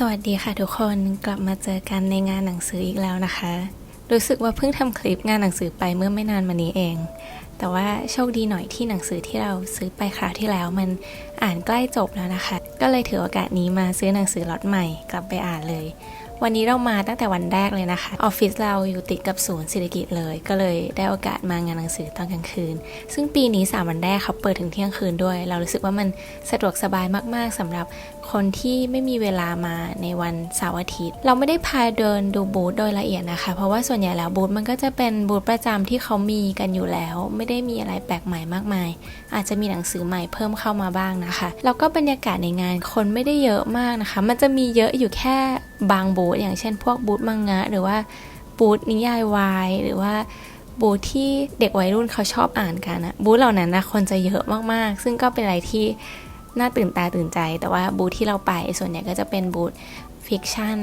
สวัสดีค่ะทุกคนกลับมาเจอกันในงานหนังสืออีกแล้วนะคะ รู้สึกว่าเพิ่งทำคลิปงานหนังสือไปเมื่อไม่นานมานี้เอง แต่ว่าโชคดีหน่อยที่หนังสือที่เราซื้อไปคราวที่แล้วมันอ่านใกล้จบแล้วนะคะ ก็เลยถือโอกาสนี้มาซื้อหนังสือล็อตใหม่กลับไปอ่านเลย วันนี้เรามาตั้งแต่วันแรกเลยนะคะออฟฟิศเราอยู่ติดกับศูนย์เศรษฐกิจเลย ก็เลยได้โอกาสมางานหนังสือตอนกลางคืน ซึ่งปีนี้สามวันแรกเขาเปิดถึงเที่ยงคืนด้วย เรารู้สึกว่ามันสะดวกสบายมากๆสำหรับ คนที่ไม่มีเวลามาในวันเสาร์อาทิตย์ เราไม่ได้พาเดินดูบูธโดยละเอียดนะคะ เพราะว่าส่วนใหญ่แล้วบูธมันก็จะเป็นบูธประจำที่เขามีกันอยู่แล้ว ไม่ได้มีอะไรแปลกใหม่มากมาย อาจจะมีหนังสือใหม่เพิ่มเข้ามาบ้างนะคะแล้วก็บรรยากาศในงานคนไม่ได้เยอะมากนะคะ มันจะมีเยอะอยู่แค่บางบูธอย่างเช่น พวกบูธมังงะ หรือว่าบูธนิยายวายหรือว่าบูธที่เด็กวัยรุ่นเขาชอบอ่านกันนะบูธเหล่านั้นนะคนจะเยอะมากๆ ซึ่งก็เป็นอะไรที่ น่าตื่นตาตื่นใจ แต่ว่าบูธที่เราไปส่วนใหญ่ก็จะเป็นบูธฟิกชัน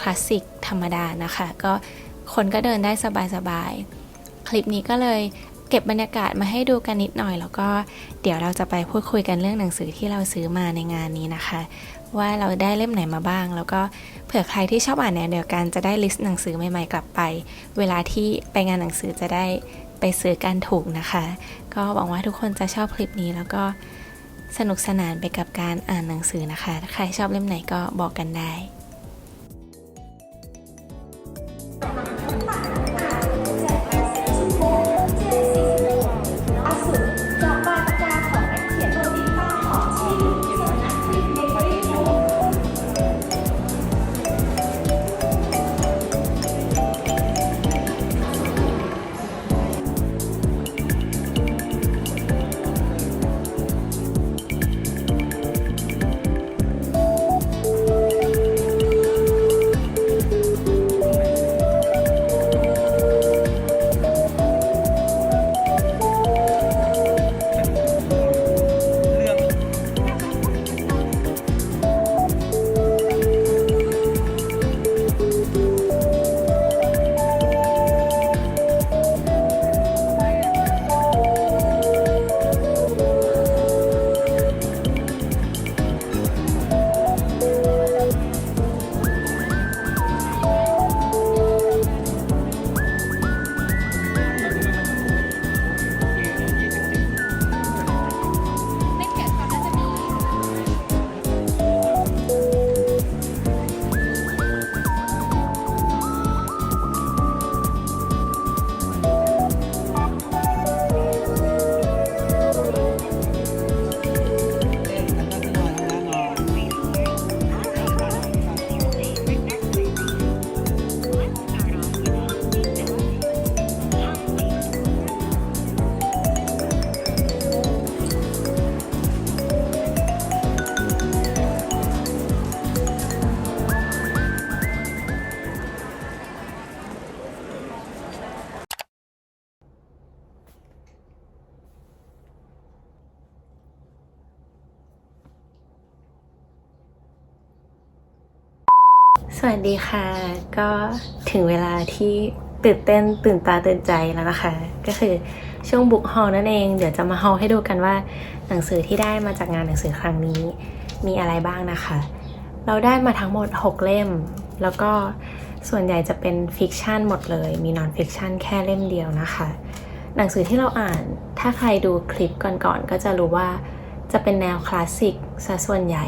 คลาสสิกธรรมดานะคะ ก็คนก็เดินได้สบายๆ คลิปนี้ก็เลยเก็บบรรยากาศมาให้ดูกันนิดหน่อย แล้วก็เดี๋ยวเราจะไปพูดคุยกันเรื่องหนังสือที่เราซื้อมาในงานนี้นะคะ ว่าเราได้เล่มไหนมาบ้าง แล้วก็เผื่อใครที่ชอบอ่านแนวเดียวกันจะได้ลิสต์หนังสือใหม่ๆกลับไป เวลาที่ไปงานหนังสือจะได้ไปซื้อกันถูกนะคะ ก็หวังว่าทุกคนจะชอบคลิปนี้แล้วก็ สนุกสนานไปกับการอ่านหนังสือนะคะ ใครชอบเล่มไหนก็บอกกันได้ ดีค่ะ ก็ถึงเวลาที่ตื่นเต้นตื่นตาตื่นใจแล้วนะคะ ก็คือช่วงบุกฮอลนั่นเอง เดี๋ยวจะมาฮอลให้ดูกันว่า หนังสือที่ได้มาจากงานหนังสือครั้งนี้ มีอะไรบ้างนะคะ เราได้มาทั้งหมด 6 เล่ม แล้วก็ส่วนใหญ่จะเป็นฟิกชันหมดเลย มีนอนฟิกชันแค่เล่มเดียวนะคะ หนังสือที่เราอ่านถ้าใครดูคลิปก่อนๆก็จะรู้ว่าจะเป็นแนวคลาสสิกซะส่วนใหญ่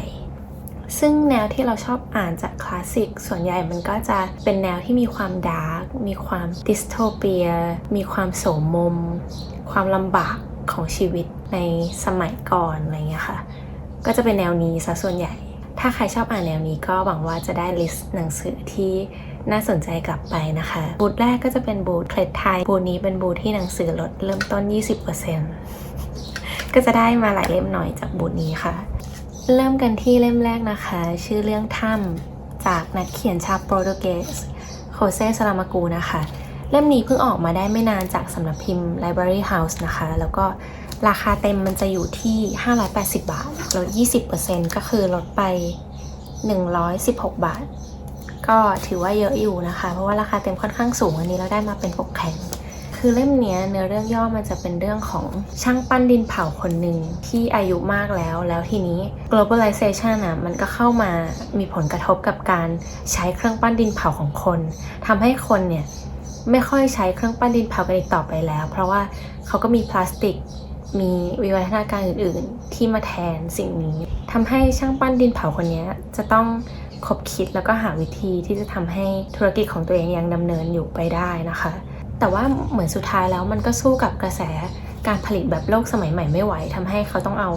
ซึ่งแนวที่เราชอบอ่านจากคลาสสิกส่วนใหญ่มันก็จะเป็นแนวที่มีความดาร์กมีความดิสโทเปีย มีความโสมมม ความลำบากของชีวิตในสมัยก่อนอะไรเงี้ยค่ะ ก็จะเป็นแนวนี้ซะส่วนใหญ่ ถ้าใครชอบอ่านแนวนี้ก็หวังว่าจะได้ลิสต์หนังสือที่น่าสนใจกลับไปนะคะ บูธแรกก็จะเป็นบูธเคล็ดไทย บูธนี้เป็นบูธที่หนังสือลดเริ่มต้น 20%ก็จะได้มาหลายเล่มหน่อยจากบูธนี้ค่ะ เริ่มกันที่เล่มแรกนะคะ ชื่อเรื่องถ้ำจากนักเขียนชาวโปรตุเกสโคเซสลามากูนะคะ เล่มนี้เพิ่งออกมาได้ไม่นานจากสำนักพิมพ์ Library House นะคะ แล้วก็ราคาเต็มมันจะอยู่ที่ 580 บาทลด 20%ก็คือลดไป 116 บาท ก็ถือว่าเยอะอยู่นะคะ เพราะว่าราคาเต็มค่อนข้างสูงอันนี้เราได้มาเป็นปกแข็ง คือเล่มเนี้ยเนื้อเรื่องย่อมันจะเป็นเรื่องของช่างปั้นดินเผาคนหนึ่งที่อายุมากแล้ว แล้วทีนี้ globalization อะมันก็เข้ามามีผลกระทบกับการใช้เครื่องปั้นดินเผาของคนทำให้คนเนี่ยไม่ค่อยใช้เครื่องปั้นดินเผากันอีกต่อไปแล้ว เพราะว่าเขาก็มีพลาสติกมีวิวัฒนาการอื่นๆ ที่มาแทนสิ่งนี้ทำให้ช่างปั้นดินเผาคนนี้จะต้องคบคิดแล้วก็หาวิธีที่จะทำให้ธุรกิจของตัวเองยังดำเนินอยู่ไปได้นะคะ แต่ว่าเหมือนสุดท้ายแล้วมันก็สู้กับกระแสการผลิตแบบโลกสมัยใหม่ไม่ไหวทำให้เขาต้องเอา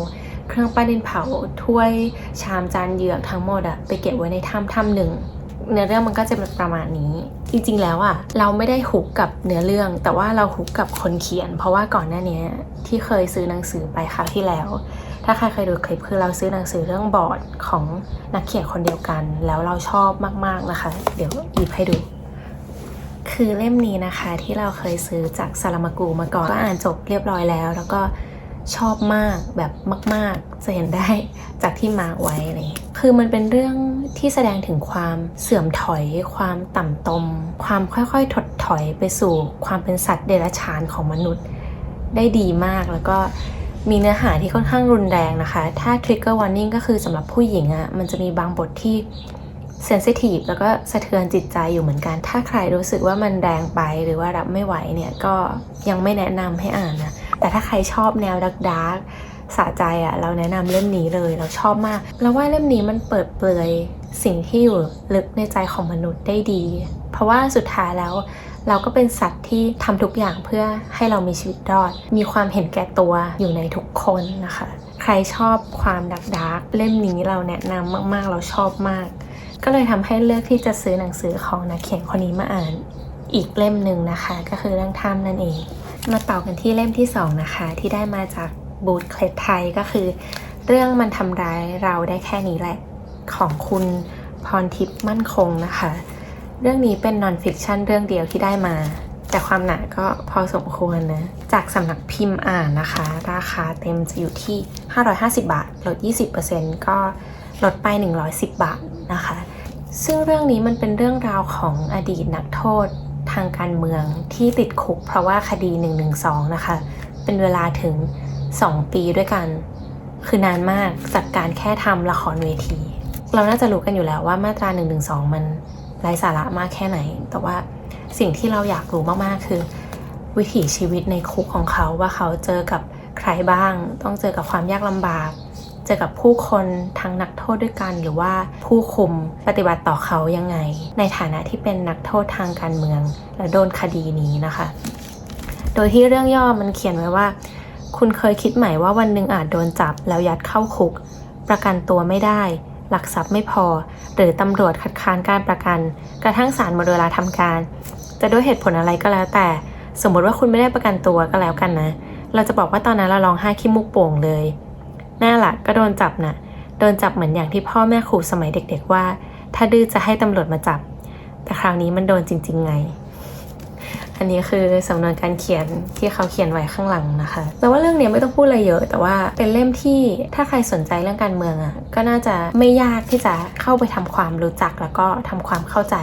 เครื่องปั้นดินเผาถ้วยชามจานเหยือกทั้งหมดอะไปเก็บไว้ในถ้ำถ้ำหนึ่งเนื้อเรื่องมันก็จะเป็นประมาณนี้ จริงๆ แล้วอะเราไม่ได้หุกกับเนื้อเรื่อง แต่ว่าเราหุกกับคนเขียน เพราะว่าก่อนหน้านี้ที่เคยซื้อหนังสือไปคราวที่แล้ว ถ้าใครเคยดูคลิปคือเราซื้อหนังสือเรื่องบอร์ดของนักเขียนคนเดียวกัน แล้วเราชอบมากๆนะคะ เดี๋ยวหยิบให้ดู คือเล่มนี้นะคะที่เราเคยซื้อจากซาลามากูมาก่อนก็อ่านจบเรียบร้อยแล้ว แล้วก็ชอบมากแบบมาก ๆ จะเห็นได้จากที่มาไว้เลยคือมันเป็นเรื่องที่แสดงถึงความเสื่อมถอย ความต่ำตม ความค่อยๆ ถดถอยไปสู่ความเป็นสัตว์เดรัจฉานของมนุษย์ได้ดีมากแล้วก็มีเนื้อหาที่ค่อนข้างรุนแรงนะคะ ถ้า trigger warning ก็คือสำหรับผู้หญิงอะ่ะ มันจะมีบางบทที่ เซนซิทีฟแล้วก็สะเทือนจิตใจอยู่เหมือนกัน ถ้าใครรู้สึกว่ามันแรงไปหรือว่ารับไม่ไหวเนี่ยก็ยังไม่แนะนำให้อ่านนะ แต่ถ้าใครชอบแนวดักดาร์กสะใจอะ่ะ เราแนะนำเล่มนี้เลยเราชอบมากแล้วว่าเล่มนี้มันเปิดเปลือยสิ่งที่อยู่ลึกในใจของมนุษย์ได้ดี เพราะว่าสุดท้ายแล้วเราก็เป็นสัตว์ที่ทำทุกอย่างเพื่อให้เรามีชีวิตรอด มีความเห็นแก่ตัวอยู่ในทุกคนนะคะ ใครชอบความดักดาร์กเล่มนี้เราแนะนำมากๆ เราชอบมาก ก็เลยทำให้เลือกที่จะซื้อหนังสือของนักเขียนคนนี้มาอ่านอีกเล่มหนึ่งนะคะ ก็คือเรื่องถ้ำนั่นเอง มาต่อกันที่เล่มที่ 2 นะคะ ที่ได้มาจากบูธเคล็ดไทยก็คือ เรื่องมันทำร้ายเราได้แค่นี้แหละ ของคุณพรทิพย์มั่นคงนะคะ เรื่องนี้เป็นนอนฟิกชันเรื่องเดียวที่ได้มา แต่ความหนาก็พอสมควรนะ จากสำนักพิมพ์อ่านนะคะ ราคาเต็มจะอยู่ที่ 550 บาทลด 20%ก็ ลดไป 110 บาทนะคะ ซึ่งเรื่องนี้มันเป็นเรื่องราวของอดีตนักโทษทางการเมืองที่ติดคุกเพราะว่าคดี 112 นะคะ เป็นเวลาถึง 2 ปีด้วยกัน คือนานมากจากการแค่ทำละครเวที เราน่าจะรู้กันอยู่แล้วว่ามาตรา 112 มันไร้สาระมากแค่ไหน แต่ว่าสิ่งที่เราอยากรู้มาก ๆ คือ วิถีชีวิตในคุกของเขาว่าเขาเจอกับใครบ้าง ต้องเจอกับความยากลำบาก เจอกับผู้คนทั้งนักโทษด้วยกัน หรือว่าผู้คุมปฏิบัติต่อเขายังไง ในฐานะที่เป็นนักโทษทางการเมือง และโดนคดีนี้นะคะ โดยที่เรื่องย่อมันเขียนไว้ว่า คุณเคยคิดไหมว่าวันหนึ่งอาจโดนจับแล้วยัดเข้าคุก ประกันตัวไม่ได้ หลักทรัพย์ไม่พอ หรือตำรวจคัดค้านการประกัน กระทั่งศาลหมดเวลาทำการ จะด้วยเหตุผลอะไรก็แล้วแต่ สมมติว่าคุณไม่ได้ประกันตัวก็แล้วกันนะ เราจะบอกว่าตอนนั้นเราร้องไห้ขี้มุกโป่งเลย น่าละก็โดนจับนะโดนจับเหมือนอย่างที่พ่อแม่ขู่สมัยเด็กๆว่า ถ้าดื้อจะให้ตำรวจมาจับ แต่คราวนี้มันโดนจริง ๆ ไง อันนี้คือสำนวนการเขียนที่เขาเขียนไว้ข้างหลังนะคะ แต่ว่าเรื่องนี้ไม่ต้องพูดอะไรเยอะ แต่ว่าเป็นเล่มที่ถ้าใครสนใจเรื่องการเมืองอะ่ะ ก็น่าจะไม่ยากที่จะเข้าไปทำความรู้จักแล้วก็ทำความเข้าใจ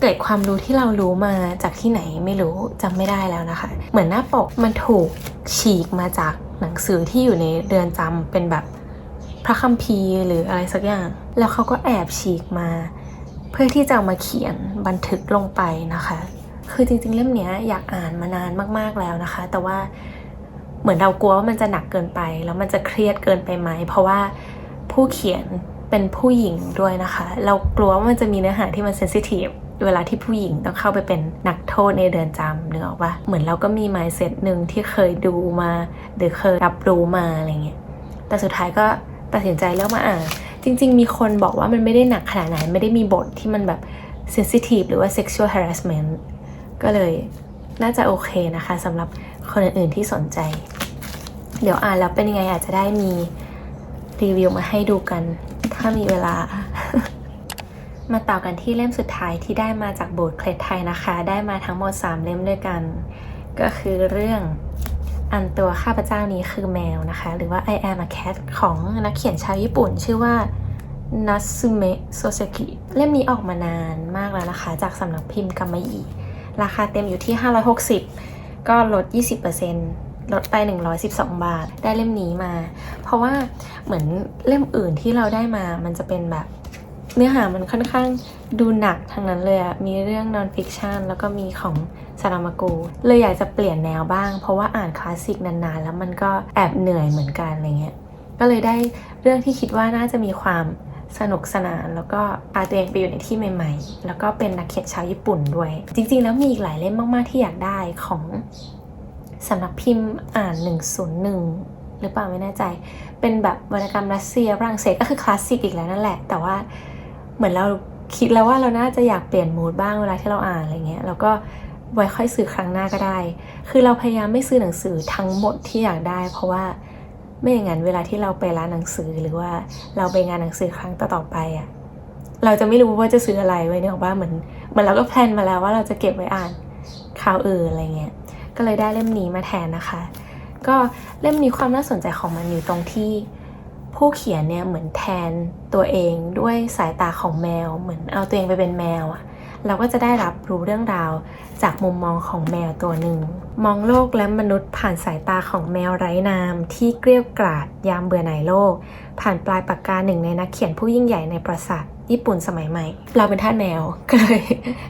เกิดความรู้ที่เรารู้มาจากที่ไหนไม่รู้จำไม่ได้แล้วนะคะ เหมือนหน้าปกมันถูกฉีกมาจาก หนังสือที่อยู่ในเรือนจำเป็นแบบพระคัมภีร์หรืออะไรสักอย่าง แล้วเขาก็แอบฉีกมา เพื่อที่จะามาเขียนบันทึกลงไปนะคะ คือจริงๆ เล่มเนี้ยอยากอ่านมานานมากๆแล้วนะคะ แต่ว่าเหมือนเรากลัวว่ามันจะหนักเกินไป แล้วมันจะเครียดเกินไปไหม เพราะว่าผู้เขียนเป็นผู้หญิงด้วยนะคะ เรากลัวว่ามันจะมีเนื้อหาที่มันเซนซิทีฟ เวลาที่ผู้หญิงต้องเข้าไปเป็นนักโทษในเดือนจำเนื้ออกปะเหมือนเราก็มี mindset หนึ่งที่เคยดูมา หรือเคยรับรู้มาอะไรเงี้ยแต่สุดท้ายก็ตัดสินใจเลือกมาอ่านจริง ๆ มีคนบอกว่ามันไม่ได้หนักขนาดไหนไม่ได้มีบทที่มันแบบ sensitive หรือว่า sexual harassment ก็เลยน่าจะโอเคนะคะสำหรับคนอื่นๆที่สนใจ เดี๋ยวอ่านแล้วเป็นยังไงอาจจะได้มีรีวิวมาให้ดูกัน ถ้ามีเวลา มาต่อกันที่เล่มสุดท้ายที่ได้มาจากบูธเคล็ดไทยนะคะ ได้มาทั้งหมด 3 เล่มด้วยกัน ก็คือเรื่องอันตัวข้าพเจ้านี้คือแมวนะคะ หรือว่า I am a cat ของนักเขียนชาวญี่ปุ่น ชื่อว่านัตสึเมะโซเซกิเล่มนี้ออกมานานมากแล้วนะคะ จากสำนักพิมพ์กัมมีราคาเต็มอยู่ที่ 560 ก็ลด 20%ลดไป 112 บาท ได้เล่มนี้มา เพราะว่าเหมือนเล่มอื่นที่เราได้มามันจะเป็นแบบ เนื้อหามันค่อนข้างดูหนักทั้งนั้นเลยอะมีเรื่องนอนฟิกชันแล้วก็มีของซารามากูเลยอยากจะเปลี่ยนแนวบ้าง เพราะว่าอ่านคลาสสิกนานๆ แล้วมันก็แอบเหนื่อยเหมือนกันอะไรเงี้ยก็เลยได้เรื่องที่คิดว่าน่าจะมีความสนุกสนาน แล้วก็พาตัวเองไปอยู่ในที่ใหม่ ๆ แล้วก็เป็นนักเขียนชาวญี่ปุ่นด้วย จริง ๆ แล้วมีอีกหลายเล่มมากๆที่อยากได้ของสำนักพิมพ์อ่าน 101 หรือเปล่าไม่แน่ใจ เป็นแบบวรรณกรรมรัสเซียฝรั่งเศสก็คือคลาสสิกอีกแล้วนั่นแหละ แต่ว่า เหมือนเราคิดแล้วว่าเราน่าจะอยากเปลี่ยนมูดบ้างเวลาที่เราอ่านอะไรเงี้ยแล้วก็ไว้ค่อยซื้อครั้งหน้าก็ได้ คือเราพยายามไม่ซื้อหนังสือทั้งหมดที่อยากได้ เพราะว่าไม่อย่างนั้นเวลาที่เราไปร้านหนังสือหรือว่าเราไปงานหนังสือครั้งต่อๆไปอะ่ะเราจะไม่รู้ว่าจะซื้ออะไรไว้เนี่ยหรอกว่าเหมือนเหมือนเราก็แพลนมาแล้วว่าเราจะเก็บไว้อ่านข่าวอื่นอะไรเงี้ยก็เลยได้เล่มนี้มาแทนนะคะ ก็เล่มนี้ความน่าสนใจของมันอยู่ตรงที่ ผู้เขียนเนี่ยเหมือนแทนตัวเองด้วยสายตาของแมว เหมือนเอาตัวเองไปเป็นแมวอะเราก็จะได้รับรู้เรื่องราวจากมุมมองของแมวตัวหนึ่ง มองโลกและมนุษย์ผ่านสายตาของแมวไร้นามที่เกลี้ยวกราดยามเบื่อหน่ายโลก ผ่านปลายปากกาหนึ่งในนักเขียนผู้ยิ่งใหญ่ในประสาทญี่ปุ่นสมัยใหม่ เราเป็นท่าสแมวก็เลย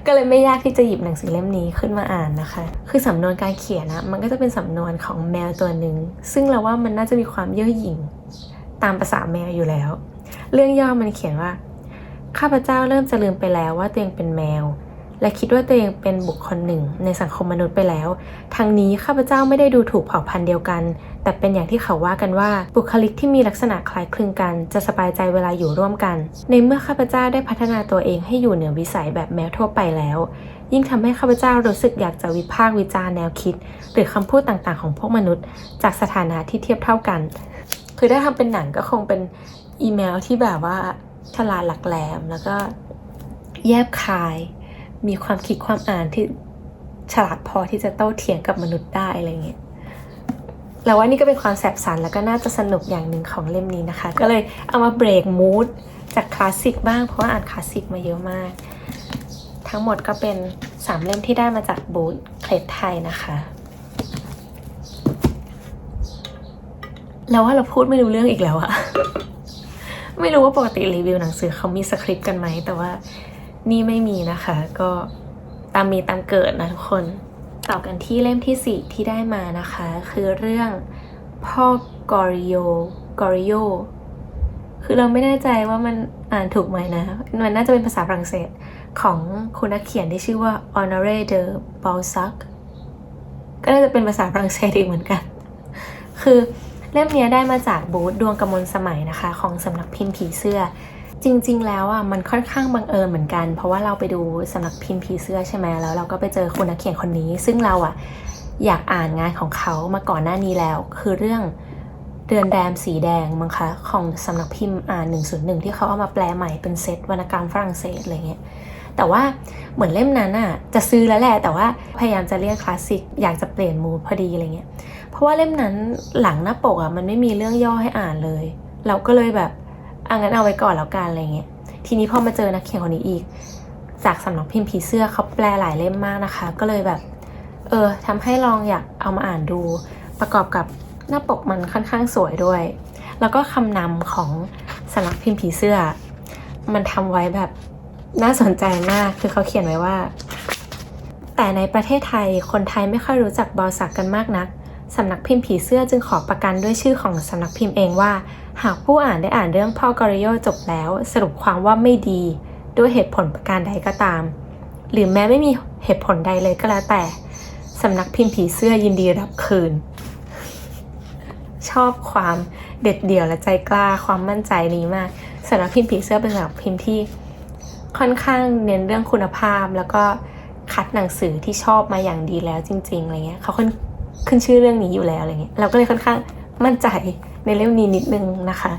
ก็เลยไม่ยากที่จะหยิบหนังสือเล่มนี้ขึ้นมาอ่านนะคะ คือสำนวนการเขียนนะมันก็จะเป็นสำนวนของแมวตัวหนึ่งซึ่งเราว่ามันน่าจะมีความเย่อหยิ่ง ตามภาษาแมวอยู่แล้ว เรื่องย่อมันเขียนว่า ข้าพเจ้าเริ่มจะลืมไปแล้วว่าตัวเองเป็นแมว และคิดว่าตัวเองเป็นบุคคลหนึ่งในสังคมมนุษย์ไปแล้วทางนี้ข้าพเจ้าไม่ได้ดูถูกเผ่าพันธุ์เดียวกัน แต่เป็นอย่างที่เขาว่ากันว่าบุคลิกที่มีลักษณะคล้ายคลึงกัน จะสบายใจเวลาอยู่ร่วมกัน ในเมื่อข้าพเจ้าได้พัฒนาตัวเองให้อยู่เหนือวิสัยแบบแมวทั่วไปแล้วยิ่งทำให้ข้าพเจ้ารู้สึกอยากจะวิพากษ์วิจารณ์แนวคิด หรือคำพูดต่างๆของพวกมนุษย์ จากสถานะที่เทียบเท่ากัน คือถ้าทำเป็นหนังก็คงเป็นอีเมลที่แบบว่าฉลาดหลักแหลมแล้วก็แยบคาย มีความคิดความอ่านที่ฉลาดพอที่จะโต้เถียงกับมนุษย์ได้อะไรเงี้ยเราว่านี่ก็เป็นความแสบสันแล้วก็น่าจะสนุกอย่างหนึ่งของเล่มนี้นะคะ ก็เลยเอามาเบรกมูดจากคลาสสิกบ้างเพราะว่าอ่านคลาสสิกมาเยอะมาก ทั้งหมดก็เป็น 3 เล่มที่ได้มาจากบูธเคลดไทยนะคะ แล้วว่าเราพูดไม่รู้เรื่องอีกแล้วอะไม่รู้ว่าปกติรีวิวหนังสือเขามีสคริปต์กันไหม แต่ว่านี่ไม่มีนะคะ ก็ตามมีตามเกิดนะทุกคน ต่อกันที่เล่มที่ 4 ที่ได้มานะคะ คือเรื่องพ่อกอริโยกอริโยคือเราไม่แน่ใจว่ามันอ่านถูกไหมนะ มันน่าจะเป็นภาษาฝรั่งเศสของคุณนักเขียนที่ชื่อว่า Honoré de Balzac ก็น่าจะเป็นภาษาฝรั่งเศสอีกเหมือนกัน คือ เล่มนี้ได้มาจากบูธดวงกมลสมัยนะคะ ของสำนักพิมพ์ผีเสื้อ จริง ๆ แล้วอะมันค่อนข้างบังเอิญเหมือนกัน เพราะว่าเราไปดูสำนักพิมพ์ผีเสื้อใช่ไหมแล้ว เราก็ไปเจอคุณนักเขียนคนนี้ ซึ่งเราอะอยากอ่านงานของเขามาก่อนหน้านี้แล้ว คือเรื่องเดือนแดมสีแดงมั้งคะของสำนักพิมพ์อ่าน101 ที่เขาเอามาแปลใหม่เป็นเซตวรรณกรรมฝรั่งเศสอะไรเงี้ยแต่ว่าเหมือนเล่มนั้นอะจะซื้อแล้วแหละ แต่ว่าพยายามจะเรียกคลาสสิกอยากจะเปลี่ยนมูดพอดีอะไรเงี้ย เพราะว่าเล่มนั้นหลังหน้าปกอะมันไม่มีเรื่องย่อให้อ่านเลย เราก็เลยแบบอะงั้นเอาไว้ก่อนแล้วกันอะไรเงี้ยทีนี้พอมาเจอนักเขียนคนนี้อีก จากสำนักพิมพ์ผีเสื้อเขาแปลหลายเล่มมากนะคะ ก็เลยแบบ เออทำให้ลองอยากเอามาอ่านดู ประกอบกับหน้าปกมันค่อนข้างสวยด้วย แล้วก็คำนำของสำนักพิมพ์ผีเสื้อ มันทำไว้แบบน่าสนใจมากคือเขาเขียนไว้ว่า แต่ในประเทศไทยคนไทยไม่ค่อยรู้จักบอสักกันมากนัก สำนักพิมพ์ผีเสื้อจึงขอประกันด้วยชื่อของสำนักพิมพ์เองว่า หากผู้อ่านได้อ่านเรื่องพ่อกอริโยจบแล้ว สรุปความว่าไม่ดี ด้วยเหตุผลประการใดก็ตาม หรือแม้ไม่มีเหตุผลใดเลยก็แล้วแต่สำนักพิมพ์ผีเสื้อยินดีรับคืน ชอบความเด็ดเดี่ยวและใจกล้าความมั่นใจนี้มากสำนักพิมพ์ผีเสื้อเป็นสำนักพิมพ์ที่ค่อนข้างเน้นเรื่องคุณภาพแล้วก็คัดหนังสือที่ชอบมาอย่างดีแล้วจริงๆอะไรเงี้ยเขาขึ้น ขึ้นชื่อเรื่องนี้อยู่แล้วอะไรเงี้ยเราก็เลยค่อนข้างมั่นใจในเล่มนี้นิดนึงนะคะ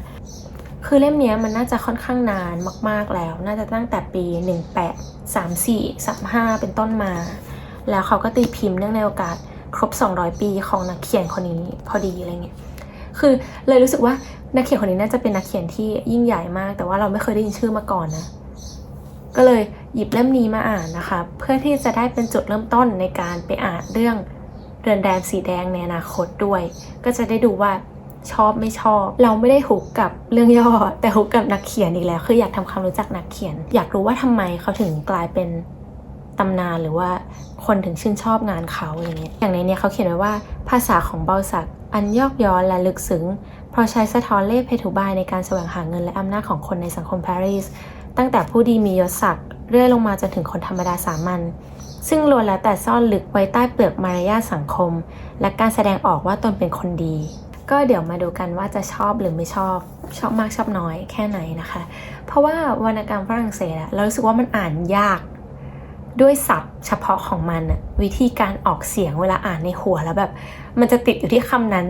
คือเล่มนี้มันน่าจะค่อนข้างนานมาก ๆแล้ว น่าจะตั้งแต่ปี 18 34 35 เป็นต้นมา แล้วเขาก็ตีพิมพ์เนื่องในโอกาสครบ 200 ปีของนักเขียนคนนี้พอดีอะไรเงี้ยคือเลยรู้สึกว่านักเขียนคนนี้น่าจะเป็นนักเขียนที่ยิ่งใหญ่มาก แต่ว่าเราไม่เคยได้ยินชื่อมาก่อนนะก็เลยหยิบเล่มนี้มาอ่านนะคะ เพื่อที่จะได้เป็นจุดเริ่มต้นในการไปอ่านเรื่อง เรือนแรมสีแดงในอนาคตด้วย ก็จะได้ดูว่าชอบไม่ชอบ เราไม่ได้หุกกับเรื่องย่อ แต่หุกกับนักเขียนอีกแล้ว คืออยากทำความรู้จักนักเขียน อยากรู้ว่าทำไมเขาถึงกลายเป็นตำนานหรือว่าคนถึงชื่นชอบงานเขาอย่างเงี้ยอย่างในนี้เขาเขียนไว้ว่าภาษาของเบาสักอันยอกย้อนและลึกซึ้งเพราะใช้สะท้อนเล่เพทุบายในการแสวงหาเงินและอำนาจของคนในสังคมปารีสตั้งแต่ผู้ดีมียศศักดิ์เรื่อยลงมาจนถึงคนธรรมดาสามัญ ซึ่งล้วนแล้วแต่ซ่อนลึกไว้ใต้เปลือกมารยาทสังคม และการแสดงออกว่าตนเป็นคนดี ก็เดี๋ยวมาดูกันว่าจะชอบหรือไม่ชอบ ชอบมากชอบน้อยแค่ไหนนะคะ เพราะว่าวรรณกรรมฝรั่งเศสอะเรารู้สึกว่ามันอ่านยาก ด้วยศัพท์เฉพาะของมันวิธีการออกเสียงเวลาอ่านในหัวแล้วแบบ มันจะติดอยู่ที่คำนั้น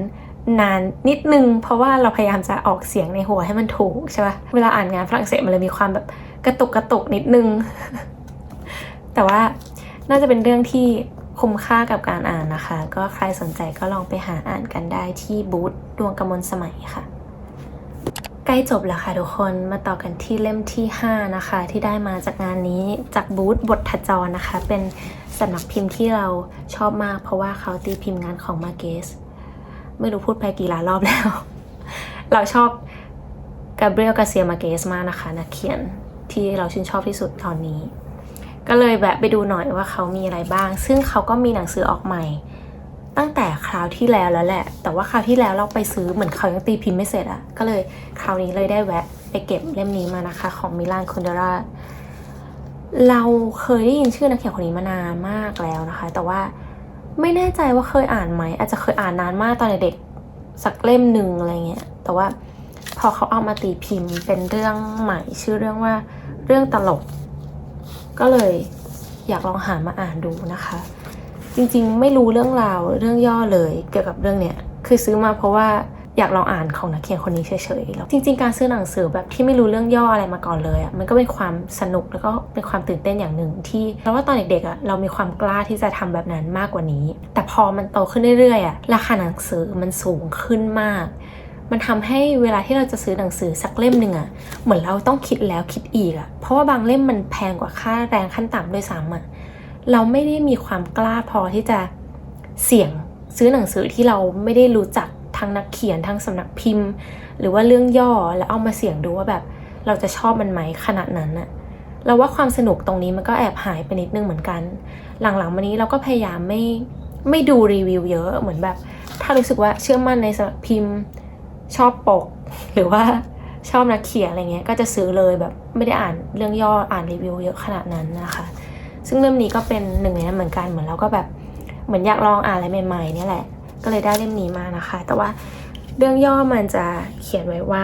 นานนิดนึง เพราะว่าเราพยายามจะออกเสียงในหัวให้มันถูกใช่ปะเวลาอ่านงานฝรั่งเศสมันเลยมีความแบบกระตุกกระตุกนิดนึง แต่ว่า น่าจะเป็นเรื่องที่คุ้มค่ากับการอ่านนะคะ ก็ใครสนใจก็ลองไปหาอ่านกันได้ที่บูธดวงกมลสมัยค่ะ ใกล้จบแล้วค่ะทุกคนมาต่อกันที่เล่มที่ 5 นะคะ ที่ได้มาจากงานนี้จากบูธบททจรนะคะ เป็นสำนักพิมพ์ที่เราชอบมาก เพราะว่าเขาตีพิมพ์งานของมาเกสไม่รู้พูดไปกี่ล้านรอบแล้ว เราชอบกาเบรียลกาเซียมาเกสมากนะคะนักเขียนที่เราชื่นชอบที่สุดตอนนี้ ก็เลยแวะไปดูหน่อยว่าเขามีอะไรบ้าง ซึ่งเขาก็มีหนังสือออกใหม่ ตั้งแต่คราวที่แล้วแล้วแหละ แต่ว่าคราวที่แล้วเราไปซื้อเหมือนเขายังตีพิมพ์ไม่เสร็จอะก็เลยคราวนี้เลยได้แวะไปเก็บเล่มนี้มานะคะ ของมิลานคุนเดราเราเคยได้ยินชื่อนักเขียนคนนี้มานานมากแล้วนะคะ แต่ว่าไม่แน่ใจว่าเคยอ่านไหม อาจจะเคยอ่านนานมากตอนเด็กสักเล่มหนึ่งอะไรเงี้ย แต่ว่าพอเขาเอามาตีพิมพ์เป็นเรื่องใหม่ชื่อเรื่องว่าเรื่องตลก ก็เลยอยากลองหามาอ่านดูนะคะ จริงๆไม่รู้เรื่องราวเรื่องย่อเลยเกี่ยวกับเรื่องเนี้ยคือซื้อมาเพราะว่าอยากลองอ่านของนักเขียนคนนี้เฉยๆแล้วจริง ๆ การซื้อหนังสือแบบที่ไม่รู้เรื่องย่ออะไรมาก่อนเลยอะมันก็เป็นความสนุกแล้วก็เป็นความตื่นเต้นอย่างหนึ่งที่เพราะว่าตอนเด็กๆอะเรามีความกล้าที่จะทำแบบนั้นมากกว่านี้ แต่พอมันโตขึ้นเรื่อยๆอะราคาหนังสือมันสูงขึ้นมาก มันทำให้เวลาที่เราจะซื้อหนังสือสักเล่มหนึ่งอะเหมือนเราต้องคิดแล้วคิดอีกอะเพราะว่าบางเล่มมันแพงกว่าค่าแรงขั้นต่ำด้วยซ้ำอะเราไม่ได้มีความกล้าพอที่จะเสี่ยงซื้อหนังสือที่เราไม่ได้รู้จักทั้งนักเขียนทั้งสำนักพิมพ์ หรือว่าเรื่องย่อแล้วเอามาเสี่ยงดูว่าแบบเราจะชอบมันไหมขนาดนั้นอะเราว่าความสนุกตรงนี้มันก็แอบหายไปนิดนึงเหมือนกัน หลังๆมานี้เราก็พยายามไม่ไม่ดูรีวิวเยอะเหมือนแบบ ถ้ารู้สึกว่าเชื่อมั่นในสำนักพิมพ์ ชอบปก หรือว่าชอบนักเขียนอะไรเงี้ยก็จะซื้อเลยแบบไม่ได้อ่านเรื่องย่ออ่านรีวิวเยอะขนาดนั้นนะคะ ซึ่งเล่มนี้ก็เป็นหนึ่งในนั้นเหมือนกันเหมือนเราก็แบบเหมือนอยากลองอ่านอะไรใหม่ๆเนี่ยแหละ ก็เลยได้เล่มนี้มานะคะ แต่ว่าเรื่องย่อมันจะเขียนไว้ว่า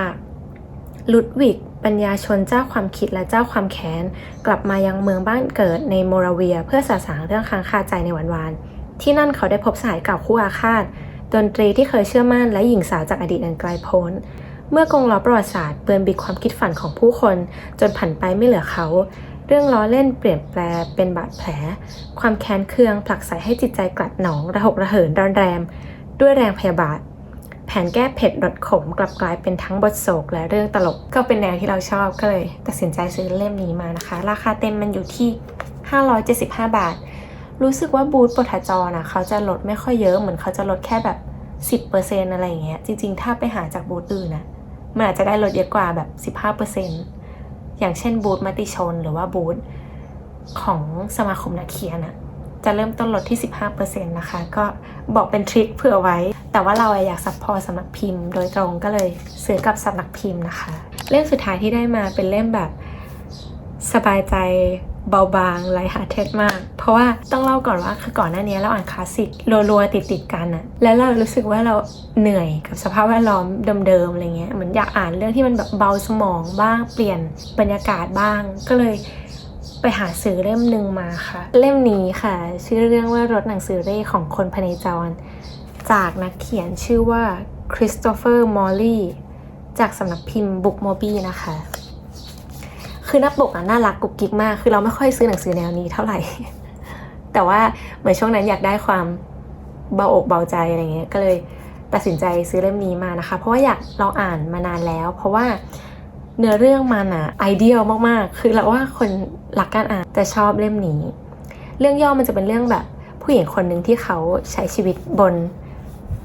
ลุดวิกปัญญาชนเจ้าความคิดและเจ้าความแค้น กลับมายังเมืองบ้านเกิดในโมราเวีย เพื่อสาสางเรื่องค้างคาใจในวันวาน ที่นั่นเขาได้พบสายเก่าคู่อาฆาต ดนตรีที่เคยเชื่อมั่นและหญิงสาวจากอดีตอันไกลโพ้น เมื่อกงล้อประวัติศาสตร์เบือนบิดความคิดฝันของผู้คน จนผันไปไม่เหลือเขา เรื่องล้อเล่นเปลี่ยนแปลเป็นบาดแผล ความแค้นเคืองผลักใสให้จิตใจกลัดหนองระหกระเหินร้อนแรม ด้วยแรงพยาบาท แผนแก้เผ็ดรสขมกลับกลายเป็นทั้งบทโศกและเรื่องตลกก็เป็นแนวที่เราชอบก็เลย ตัดสินใจซื้อเล่มนี้มานะคะ ราคาเต็มมันอยู่ที่ 575 บาท รู้สึกว่าบูธปทจอนะเขาจะลดไม่ค่อยเยอะเหมือนเขาจะลดแค่แบบ 10%อะไรอย่างเงี้ยจริง ๆ ถ้าไปหาจากบูธอื่นนะมันอาจจะได้ลดเยอะกว่าแบบ 15%อย่างเช่นบูธมติชนหรือว่าบูธของสมาคมนักเขียนอะจะเริ่มต้นลดที่ 15%นะคะ ก็บอกเป็นทริคเผื่อไว้ แต่ว่าเราอยากซัพพอร์ตสำนักพิมพ์โดยตรงก็เลยซื้อกับสำนักพิมพ์นะคะ เล่มสุดท้ายที่ได้มาเป็นเล่มแบบสบายใจ เบาบางไร้หาเทศมาก เพราะว่าต้องเล่าก่อนว่าคือก่อนหน้านี้เราอ่านคลาสสิกรัวๆติดๆกันอะแล้วเรารู้สึกว่าเราเหนื่อยกับสภาพแวดล้อมเดิมๆอะไรเงี้ยเหมือนอยากอ่านเรื่องที่มันแบบเบาสมองบ้างเปลี่ยนบรรยากาศบ้าง ก็เลยไปหาซื้อเล่มหนึ่งมาค่ะ เล่มนี้ค่ะ ชื่อเรื่องว่ารถหนังสือเร่ของคนพเนจร จากนักเขียนชื่อว่าคริสโตเฟอร์มอลลี่จากสำนักพิมพ์บุ๊กโมบี้นะคะ คือหน้าปกอะน่ารักกุ๊กกิ๊กมาก คือเราไม่ค่อยซื้อหนังสือแนวนี้เท่าไหร่ แต่ว่าเหมือนช่วงนั้นอยากได้ความเบาอกเบาใจอะไรเงี้ย ก็เลยตัดสินใจซื้อเล่มนี้มานะคะ เพราะว่าอยากลองอ่านมานานแล้ว เพราะว่าเนื้อเรื่องมันอะไอเดียลมากๆ คือเราว่าคนรักการอ่านจะชอบเล่มนี้ เรื่องย่อมันจะเป็นเรื่องแบบผู้ผู้หญิงคนหนึ่งที่เขาใช้ชีวิตบน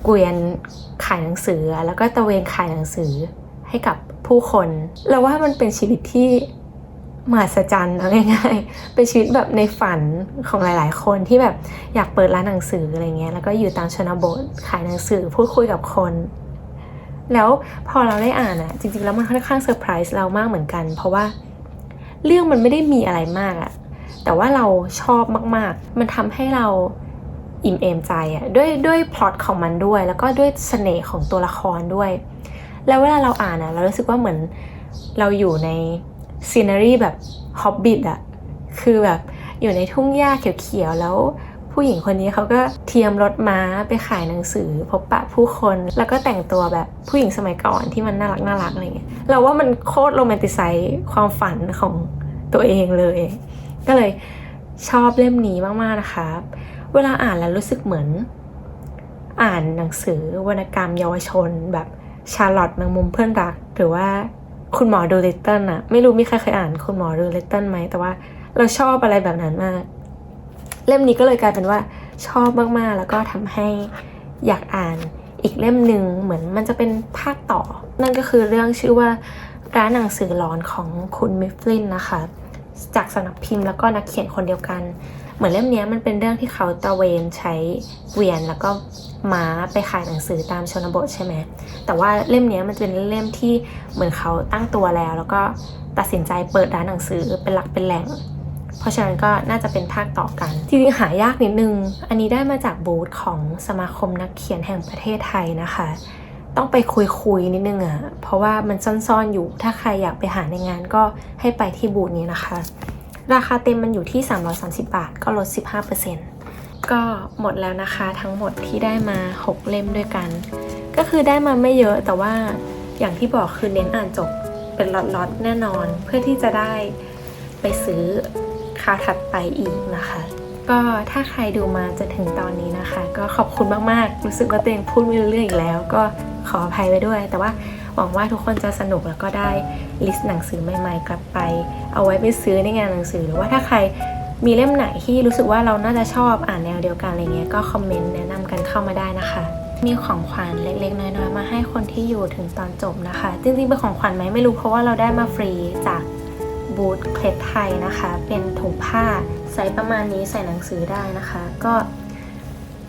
เกวียนขายหนังสือ แล้วก็ตะเวนขายหนังสือให้กับผู้คน เราว่ามันเป็นชีวิตที่ มหัศจรรย์เอาง่ายๆเป็นชีวิตแบบในฝันของหลาย ๆ คนที่แบบอยากเปิดร้านหนังสืออะไรเงี้ยแล้วก็อยู่ตามชนบทขายหนังสือพูดคุยกับคน แล้วพอเราได้อ่านอะจริง ๆ แล้วมันค่อนข้างเซอร์ไพรส์เรามากเหมือนกัน เพราะว่าเรื่องมันไม่ได้มีอะไรมากอะแต่ว่าเราชอบมาก ๆ มันทำให้เราอิ่มเอมใจอะด้วยด้วยพล็อตของมันด้วย แล้วก็ด้วยเสน่ห์ของตัวละครด้วย แล้วเวลาเราอ่านอะเรารู้สึกว่าเหมือนเราอยู่ใน ซีนารีแบบฮอบบิทอะคือแบบอยู่ในทุ่งหญ้าเขียวๆแล้วผู้หญิงคนนี้เขาก็เทียมรถม้าไปขายหนังสือ พบปะผู้คนแล้วก็แต่งตัวแบบผู้หญิงสมัยก่อนที่มันน่ารักน่ารักอะไรเงี้ยเราว่ามันโคตรโรแมนติไซส์ความฝันของตัวเองเลย ก็เลยชอบเล่มนี้มากๆนะคะเวลาอ่านแล้วรู้สึกเหมือน อ่านหนังสือวรรณกรรมเยาวชน แบบชาร์ลอตแมงมุมเพื่อนรักหรือว่า คุณหมอดูลิตเติลอะไม่รู้มีใครเคยอ่านคุณหมอดูลิตเติลไหมแต่ว่า เราชอบอะไรแบบนั้นมาก เล่มนี้ก็เลยกลายเป็นว่าชอบมากๆ แล้วก็ทำให้อยากอ่านอีกเล่มหนึ่งเหมือนมันจะเป็นภาคต่อ นั่นก็คือเรื่องชื่อว่าร้านหนังสือหลอนของคุณมิฟลินนะคะ จากสำนักพิมพ์แล้วก็นักเขียนคนเดียวกัน เหมือนเล่มนี้มันเป็นเรื่องที่เขาตะเวนใช้เกวียนแล้วก็ม้าไปขายหนังสือตามชนบทใช่ไหมแต่ว่าเล่มนี้มันเป็นเล่มที่เหมือนเขาตั้งตัวแล้ว แล้วก็ตัดสินใจเปิดร้านหนังสือเป็นหลักเป็นแหล่ง เพราะฉะนั้นก็น่าจะเป็นภาคต่อกันจริงๆหายากนิดนึง อันนี้ได้มาจากบูธของสมาคมนักเขียนแห่งประเทศไทยนะคะต้องไปคุยๆนิดนึงอะ่ะ เพราะว่ามันซ่อนๆอยู่ ถ้าใครอยากไปหาในงานก็ให้ไปที่บูธนี้นะคะ ราคาเต็มมันอยู่ที่ 330 บาท ก็ลด 15%ก็หมดแล้วนะคะทั้งหมดที่ได้มา 6 เล่มด้วยกัน ก็คือได้มาไม่เยอะแต่ว่าอย่างที่บอกคือเน้นอ่านจบเป็นล็อตๆแน่นอน เพื่อที่จะได้ไปซื้อคราวถัดไปอีกนะคะ ก็ถ้าใครดูมาจะถึงตอนนี้นะคะ ก็ขอบคุณมากๆ รู้สึกว่าตัวเองพูดไม่รู้เรื่องอีกแล้ว ก็ขออภัยไว้ด้วย แต่ว่า หวังว่าทุกคนจะสนุกแล้วก็ได้ลิสต์หนังสือใหม่ ๆ กลับไป เอาไว้ไปซื้อในงานหนังสือ หรือว่าถ้าใครมีเล่มไหนที่รู้สึกว่าเราน่าจะชอบอ่านแนวเดียวกันอะไรเงี้ยก็คอมเมนต์แนะนำกันเข้ามาได้นะคะ มีของขวัญเล็กๆน้อยๆมาให้คนที่อยู่ถึงตอนจบนะคะ จริงๆเป็นของขวัญไหมไม่รู้เพราะว่าเราได้มาฟรีจากบูธเคลดไทยนะคะ เป็นถุงผ้าไซส์ประมาณนี้ใส่หนังสือได้นะคะ ก็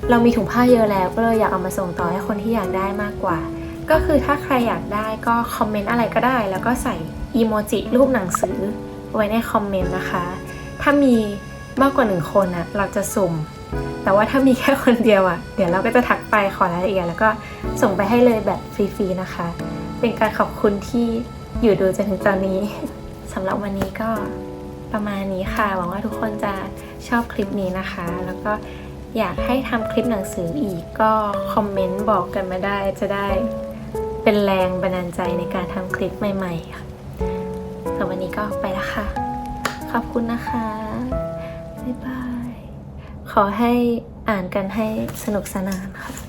เรามีถุงผ้าเยอะแล้วก็เลยอยากเอามาส่งต่อให้คนที่อยากได้มากกว่า ก็คือถ้าใครอยากได้ก็คอมเมนต์อะไรก็ได้ แล้วก็ใส่อีโมจิรูปหนังสือไว้ในคอมเมนต์นะคะ ถ้ามีมากกว่าหนึ่งคนอะเราจะสุ่ม แต่ว่าถ้ามีแค่คนเดียวอะเดี๋ยวเราก็จะทักไปขอรายละเอียดแล้วก็ส่งไปให้เลยแบบฟรีๆนะคะ เป็นการขอบคุณที่อยู่ดูจนถึงตอนนี้สำหรับวันนี้ก็ประมาณนี้ค่ะ หวังว่าทุกคนจะชอบคลิปนี้นะคะ แล้วก็อยากให้ทำคลิปหนังสืออีกก็คอมเมนต์บอกกันมาได้จะได้ เป็นแรงบันดาลใจในการทำคลิปใหม่ ๆ ค่ะสำหรับวันนี้ก็ไปแล้วค่ะ ขอบคุณนะคะ บ๊ายบาย ขอให้อ่านกันให้สนุกสนานค่ะ